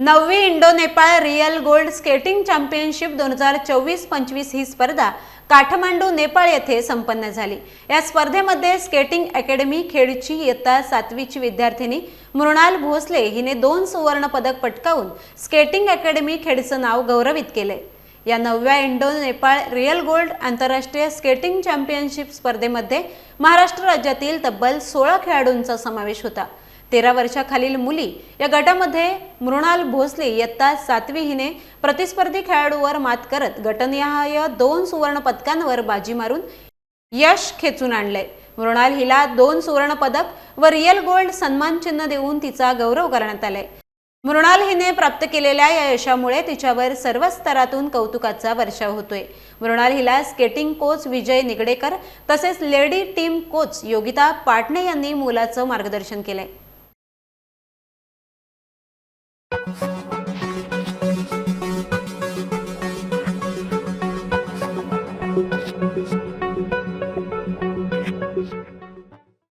नववी Indo Nepal real gold skating championship दोन हजार चोवीस पंचवीस ही स्पर्धा काठमांडू नेपाळ येथे संपन्न झाली. या स्पर्धेमध्ये स्केटिंग अकॅडमी खेडची इयत्ता सातवीची विद्यार्थिनी मृणाल भोसले हिने दोन सुवर्ण पदक पटकावून स्केटिंग अकॅडमी खेडचं नाव गौरवित केले. या नवव्या इंडो नेपाळ रिअल गोल्ड आंतरराष्ट्रीय स्केटिंग चॅम्पियनशिप स्पर्धेमध्ये महाराष्ट्र राज्यातील तब्बल सोळा खेळाडूंचा समावेश होता. तेरा वर्षाखालील मुली या गटामध्ये मृणाल भोसले इयत्ता सातवी हिने प्रतिस्पर्धी खेळाडूवर मात करत गटनिहाय दोन सुवर्ण पदकांवर बाजी मारून यश खेचून आणलंय. मृणाल हिला दोन सुवर्ण पदक व रिअल गोल्ड सन्मान चिन्ह देऊन तिचा गौरव करण्यात आलाय. मृणाल हिने प्राप्त केलेल्या या यशामुळे तिच्यावर सर्व स्तरातून कौतुकाचा वर्षाव होतोय. मृणाल हिला स्केटिंग कोच विजय निगडेकर तसेच lady team coach Yogita Patne यांनी मुलाचं मार्गदर्शन केलंय. Thank you.